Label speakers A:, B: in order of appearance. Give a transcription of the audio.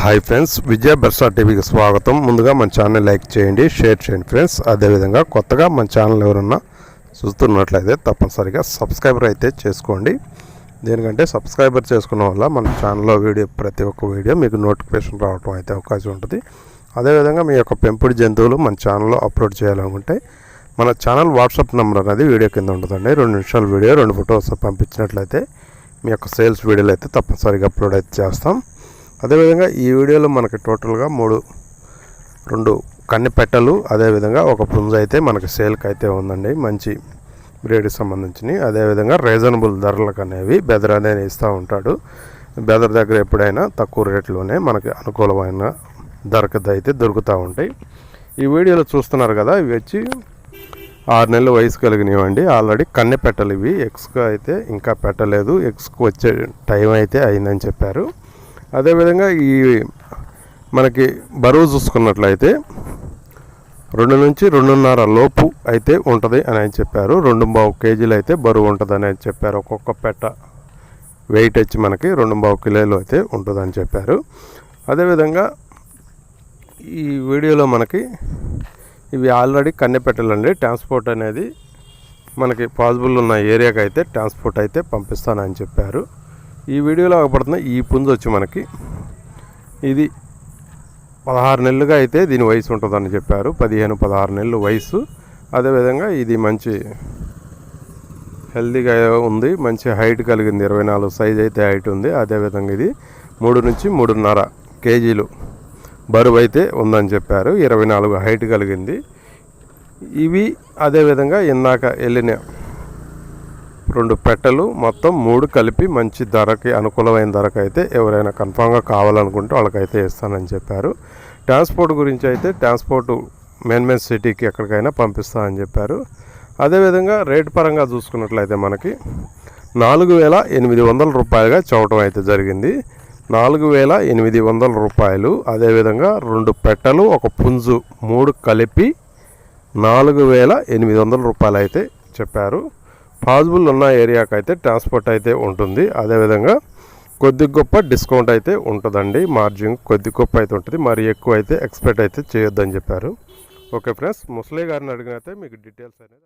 A: Hi friends విజయ బెర్సా టీవీకి స్వాగతం. ముందుగా మన ఛానల్ లైక్ చేయండి షేర్ చేయండి ఫ్రెండ్స్. అదేవిధంగా కొత్తగా మన ఛానల్ ఎవరన్నా చూస్తున్నట్లయితే తప్పనిసరిగా సబ్స్క్రైబర్ అయితే చేసుకోండి. దేనికంటే సబ్స్క్రైబర్ చేసుకున్న వల్ల మన ఛానల్లో వీడియో ప్రతి ఒక్క వీడియో మీకు నోటిఫికేషన్ రావడం అయితే అవకాశం ఉంటుంది. అదేవిధంగా మీ యొక్క పెంపుడు జంతువులు మన ఛానల్లో అప్లోడ్ చేయాలనుకుంటే మన ఛానల్ వాట్సాప్ నెంబర్ అనేది వీడియో కింద ఉంటుందండి. రెండు నిమిషాల వీడియో రెండు ఫొటోస్ పంపించినట్లయితే మీ యొక్క సేల్స్ వీడియోలు అయితే తప్పనిసరిగా అప్లోడ్ అయితే చేస్తాం. అదేవిధంగా ఈ వీడియోలో మనకి టోటల్గా మూడు రెండు కన్ని పెట్టలు అదేవిధంగా ఒక పుంజ అయితే మనకి సేల్కి అయితే ఉందండి మంచి బ్రీడ్కి సంబంధించినవి. అదేవిధంగా రీజనబుల్ ధరలకు అనేవి బెదర్ అనేది ఇస్తూ ఉంటాడు. బెదర్ దగ్గర ఎప్పుడైనా తక్కువ రేట్లోనే మనకి అనుకూలమైన ధరకు అయితే దొరుకుతూ ఉంటాయి. ఈ వీడియోలో చూస్తున్నారు కదా ఇవి వచ్చి ఆరు నెలల వయసు కలిగినవండి. ఆల్రెడీ కన్నె పెట్టలు ఇవి ఎగ్స్కు అయితే ఇంకా పెట్టలేదు. ఎగ్స్కు వచ్చే టైం అయితే అయిందని చెప్పారు. అదేవిధంగా ఈ మనకి బరువు చూసుకున్నట్లయితే రెండు నుంచి రెండున్నర లోపు అయితే ఉంటుంది అని ఆయన చెప్పారు. రెండు బావు కేజీలు అయితే బరువు ఉంటుంది అని చెప్పారు. ఒక్కొక్క పెట్ట వెయిట్ వచ్చి మనకి రెండు బావు కిలోలు అయితే ఉంటుందని చెప్పారు. అదేవిధంగా ఈ వీడియోలో మనకి ఇవి ఆల్రెడీ కన్నెపెట్టాలండి ట్రాన్స్పోర్ట్ అనేది మనకి పాసిబుల్ ఉన్న ఏరియాకి అయితే ట్రాన్స్పోర్ట్ అయితే పంపిస్తానని చెప్పారు. ఈ వీడియోలో అవపడుతున్న ఈ పుంజు వచ్చి మనకి ఇది పదహారు నెలలుగా అయితే దీని వయసు ఉంటుందని చెప్పారు. పదిహేను పదహారు నెలలు వయసు. అదేవిధంగా ఇది మంచి హెల్దీగా ఉంది. మంచి హైట్ కలిగింది. ఇరవై నాలుగు సైజ్ అయితే హైట్ ఉంది. అదేవిధంగా ఇది మూడు నుంచి మూడున్నర కేజీలు బరువు అయితే ఉందని చెప్పారు. ఇరవై నాలుగు హైట్ కలిగింది. ఇవి అదేవిధంగా ఇందాక వెళ్ళిన రెండు పెట్టలు మొత్తం మూడు కలిపి మంచి ధరకి అనుకూలమైన ధరకు అయితే ఎవరైనా కన్ఫామ్గా కావాలనుకుంటే వాళ్ళకైతే ఇస్తానని చెప్పారు. ట్రాన్స్పోర్ట్ గురించి అయితే ట్రాన్స్పోర్ట్ మెయిన్ మెయిన్ సిటీకి ఎక్కడికైనా పంపిస్తానని చెప్పారు. అదేవిధంగా రేట్ పరంగా చూసుకున్నట్లయితే మనకి నాలుగు వేల ఎనిమిది వందల రూపాయలుగా చవటం అయితే జరిగింది. నాలుగు వేల ఎనిమిది వందల రూపాయలు. అదేవిధంగా రెండు పెట్టలు ఒక పుంజు మూడు కలిపి నాలుగు వేల ఎనిమిది వందల రూపాయలు అయితే చెప్పారు. పాజిబుల్ ఉన్న ఏరియాకి అయితే ట్రాన్స్పోర్ట్ అయితే ఉంటుంది. అదేవిధంగా కొద్ది గొప్ప డిస్కౌంట్ అయితే ఉంటుందండి. మార్జిన్ కొద్ది గొప్ప అయితే ఉంటుంది. మరి ఎక్కువ అయితే ఎక్స్పెక్ట్ అయితే చేయొద్దని చెప్పారు. ఓకే ఫ్రెండ్స్ ముసలి గారిని అడిగినైతే మీకు డీటెయిల్స్ అనేది